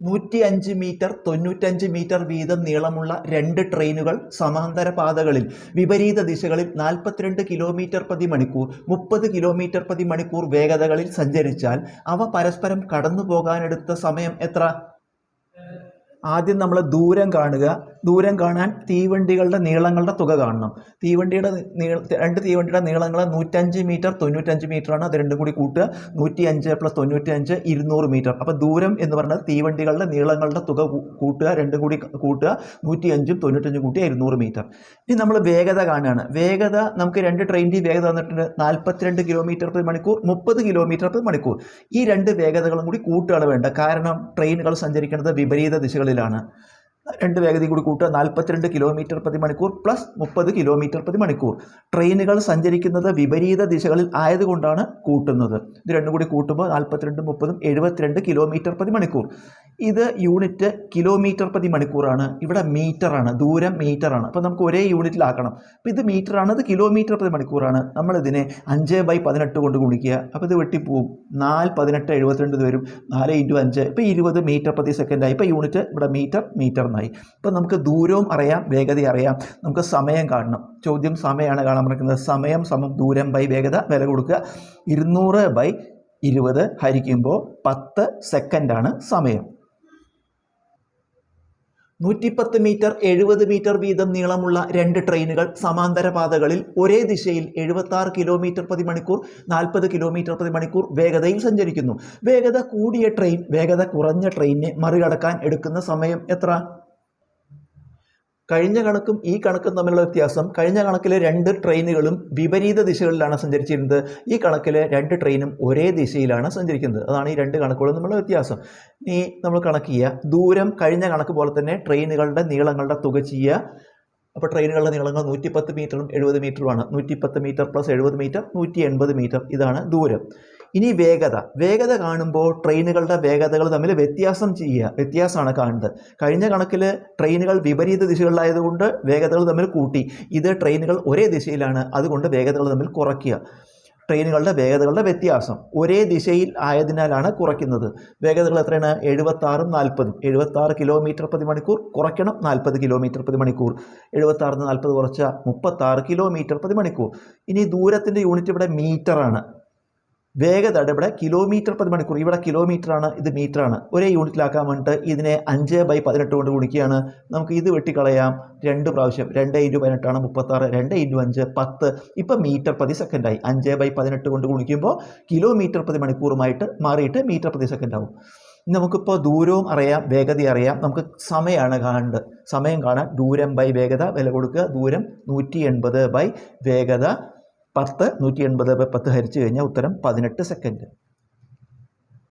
നൂറ്റി അഞ്ച് മീറ്റർ തൊണ്ണൂറ്റഞ്ച് മീറ്റർ വീതം നീളമുള്ള രണ്ട് ട്രെയിനുകൾ സമാന്തര പാതകളിൽ വിപരീത ദിശകളിൽ നാൽപ്പത്തിരണ്ട് കിലോമീറ്റർ പ്രതി മണിക്കൂർ മുപ്പത് കിലോമീറ്റർ പ്രതി മണിക്കൂർ വേഗതകളിൽ സഞ്ചരിച്ചാൽ അവ പരസ്പരം കടന്നു പോകാനെടുത്ത സമയം എത്ര? ആദ്യം നമ്മൾ ദൂരം കാണുക. ദൂരം കാണാൻ തീവണ്ടികളുടെ നീളങ്ങളുടെ തുക കാണണം. തീവണ്ടിയുടെ നീള രണ്ട് തീവണ്ടിയുടെ നീളങ്ങൾ നൂറ്റഞ്ച് മീറ്റർ തൊണ്ണൂറ്റഞ്ച് മീറ്ററാണ്. അത് രണ്ടും കൂടി കൂട്ടുക. നൂറ്റി അഞ്ച് പ്ലസ് തൊണ്ണൂറ്റി അഞ്ച് ഇരുന്നൂറ് മീറ്റർ. അപ്പോൾ ദൂരം എന്ന് പറഞ്ഞാൽ തീവണ്ടികളുടെ നീളങ്ങളുടെ തുക കൂട്ടുക. രണ്ടും കൂടി കൂട്ടുക. നൂറ്റി അഞ്ചും തൊണ്ണൂറ്റഞ്ചും കൂട്ടുക ഇരുന്നൂറ് മീറ്റർ. ഇനി നമ്മൾ വേഗത കാണുകയാണ്. വേഗത നമുക്ക് രണ്ട് ട്രെയിനിന്റെ വേഗത തന്നിട്ടുണ്ട് നാൽപ്പത്തിരണ്ട് കിലോമീറ്റർ പ്രതി മണിക്കൂർ മുപ്പത് കിലോമീറ്റർ പ്രതി മണിക്കൂർ. ഈ രണ്ട് വേഗതകളും കൂടി കൂട്ടുകയാണ് വേണ്ട കാരണം ട്രെയിനുകൾ സഞ്ചരിക്കുന്നത് വിപരീത ദിശകളിലാണ്. രണ്ട് വേഗതയും കൂടി കൂട്ടുക. നാൽപ്പത്തിരണ്ട് കിലോമീറ്റർ പ്രതി മണിക്കൂർ പ്ലസ് മുപ്പത് കിലോമീറ്റർ പ്രതി മണിക്കൂർ ട്രെയിനുകൾ സഞ്ചരിക്കുന്നത് വിപരീത ദിശകളിൽ ആയതുകൊണ്ടാണ് കൂട്ടുന്നത്. ഇത് രണ്ടും കൂടി കൂട്ടുമ്പോൾ നാൽപ്പത്തിരണ്ടും മുപ്പതും എഴുപത്തിരണ്ട് കിലോമീറ്റർ പ്രതി മണിക്കൂർ ഇത് യൂണിറ്റ് കിലോമീറ്റർ പ്രതി മണിക്കൂറാണ്. ഇവിടെ മീറ്ററാണ് ദൂരം മീറ്ററാണ്. അപ്പോൾ നമുക്ക് ഒരേ യൂണിറ്റിലാക്കണം. അപ്പോൾ ഇത് മീറ്ററാണ് ഇത് കിലോമീറ്റർ പ്രതി മണിക്കൂറാണ്. നമ്മളിതിനെ അഞ്ച് ബൈ പതിനെട്ട് കൊണ്ട് ഗുണിക്കുക. അപ്പോൾ ഇത് വെട്ടിപ്പോവും. നാല് പതിനെട്ട് എഴുപത്തിരണ്ട് വരും. നാല് ഇന്റു അഞ്ച്. ഇപ്പോൾ ഇരുപത് മീറ്റർ പ്രതി സെക്കൻഡായി. ഇപ്പോൾ യൂണിറ്റ് ഇവിടെ മീറ്റർ മീറ്റർ എന്നായി ഇപ്പോൾ നമുക്ക് ദൂരവും അറിയാം വേഗത അറിയാം. നമുക്ക് സമയം കാണണം. ചോദ്യം സമയമാണ് കാണാൻ പറയുന്നത് സമയം സമം ദൂരം ബൈ വേഗത വില കൊടുക്കുക. ഇരുന്നൂറ് ബൈ ഇരുപത് ഹരിക്കുമ്പോൾ പത്ത് സെക്കൻഡാണ് സമയം. നൂറ്റിപ്പത്ത് മീറ്റർ എഴുപത് മീറ്റർ വീതം നീളമുള്ള രണ്ട് ട്രെയിനുകൾ സമാന്തര പാതകളിൽ ഒരേ ദിശയിൽ എഴുപത്തി ആറ് കിലോമീറ്റർ പ്രതി മണിക്കൂർ നാൽപ്പത് കിലോമീറ്റർ പ്രതി മണിക്കൂർ വേഗതയിൽ സഞ്ചരിക്കുന്നു. വേഗത കൂടിയ ട്രെയിൻ വേഗത കുറഞ്ഞ ട്രെയിനിനെ മറികടക്കാൻ എടുക്കുന്ന സമയം എത്ര? കഴിഞ്ഞ കണക്കും ഈ കണക്കും തമ്മിലുള്ള വ്യത്യാസം കഴിഞ്ഞ കണക്കിലെ രണ്ട് ട്രെയിനുകളും വിപരീത ദിശകളിലാണ് സഞ്ചരിച്ചിരുന്നത്. ഈ കണക്കിലെ രണ്ട് ട്രെയിനും ഒരേ ദിശയിലാണ് സഞ്ചരിക്കുന്നത്. അതാണ് ഈ രണ്ട് കണക്കുകളും തമ്മിലുള്ള വ്യത്യാസം. ഇനി നമ്മൾ കണക്ക് ചെയ്യുക. ദൂരം കഴിഞ്ഞ കണക്ക് പോലെ തന്നെ ട്രെയിനുകളുടെ നീളങ്ങളുടെ തുക ചെയ്യുക. അപ്പോൾ ട്രെയിനുകളുടെ നീളങ്ങൾ നൂറ്റിപ്പത്ത് മീറ്ററും എഴുപത് മീറ്ററുമാണ്. നൂറ്റിപ്പത്ത് മീറ്റർ പ്ലസ് എഴുപത് മീറ്റർ നൂറ്റി എൺപത് മീറ്റർ. ഇതാണ് ദൂരം. ഇനി വേഗത. വേഗത കാണുമ്പോൾ ട്രെയിനുകളുടെ വേഗതകൾ തമ്മിൽ വ്യത്യാസം ചെയ്യുക. വ്യത്യാസമാണ് കാണുന്നത്. കഴിഞ്ഞ കണക്കിൽ ട്രെയിനുകൾ വിപരീത ദിശകളിലായതുകൊണ്ട് വേഗതകൾ തമ്മിൽ കൂട്ടി. ഇത് ട്രെയിനുകൾ ഒരേ ദിശയിലാണ്. അതുകൊണ്ട് വേഗതകൾ തമ്മിൽ കുറയ്ക്കുക. ട്രെയിനുകളുടെ വേഗതകളുടെ വ്യത്യാസം. ഒരേ ദിശയിൽ ആയതിനാലാണ് കുറയ്ക്കുന്നത്. വേഗതകൾ എത്രയാണ്? എഴുപത്താറും നാൽപ്പതും. എഴുപത്താറ് കിലോമീറ്റർ പ്രതി മണിക്കൂർ കുറയ്ക്കണം. നാൽപ്പത് കിലോമീറ്റർ പ്രതി മണിക്കൂർ എഴുപത്താറിന് നാൽപ്പത് കുറച്ച മുപ്പത്താറ് കിലോമീറ്റർ പ്രതി മണിക്കൂർ ഇനി ദൂരത്തിന്റെ യൂണിറ്റ് ഇവിടെ മീറ്ററാണ്. വേഗതയുടെ ഇവിടെ കിലോമീറ്റർ പ്രതി മണിക്കൂർ. ഇവിടെ കിലോമീറ്റർ ആണ് ഇത് മീറ്റർ ആണ്. ഒരേ യൂണിറ്റിലാക്കാൻ വേണ്ടിയിട്ട് ഇതിനെ അഞ്ച് ബൈ പതിനെട്ട് കൊണ്ട് ഗുണിക്കുകയാണ്. നമുക്ക് ഇത് വെട്ടിക്കളയാം. രണ്ട് പ്രാവശ്യം രണ്ട് ഇന്റു പതിനെട്ടാണ് മുപ്പത്താറ് രണ്ട് ഇന്റു അഞ്ച് പത്ത്. ഇപ്പം മീറ്റർ പ്രതി സെക്കൻഡായി അഞ്ച് ബൈ പതിനെട്ട് കൊണ്ട് ഗുണിക്കുമ്പോൾ കിലോമീറ്റർ പ്രതി മണിക്കൂറുമായിട്ട് മാറിയിട്ട് മീറ്റർ പ്രതി സെക്കൻഡ് ആവും. ഇനി നമുക്കിപ്പോൾ ദൂരവും അറിയാം വേഗത അറിയാം. നമുക്ക് സമയമാണ് കാണേണ്ടത്. സമയം കാണാൻ ദൂരം ബൈ വേഗത വില കൊടുക്കുക. ദൂരം നൂറ്റി എൺപത് ബൈ വേഗത പത്ത് നൂറ്റി എൺപത് ബൈ പത്ത് ഹരിച്ചു കഴിഞ്ഞാൽ ഉത്തരം പതിനെട്ട് സെക്കൻഡ്.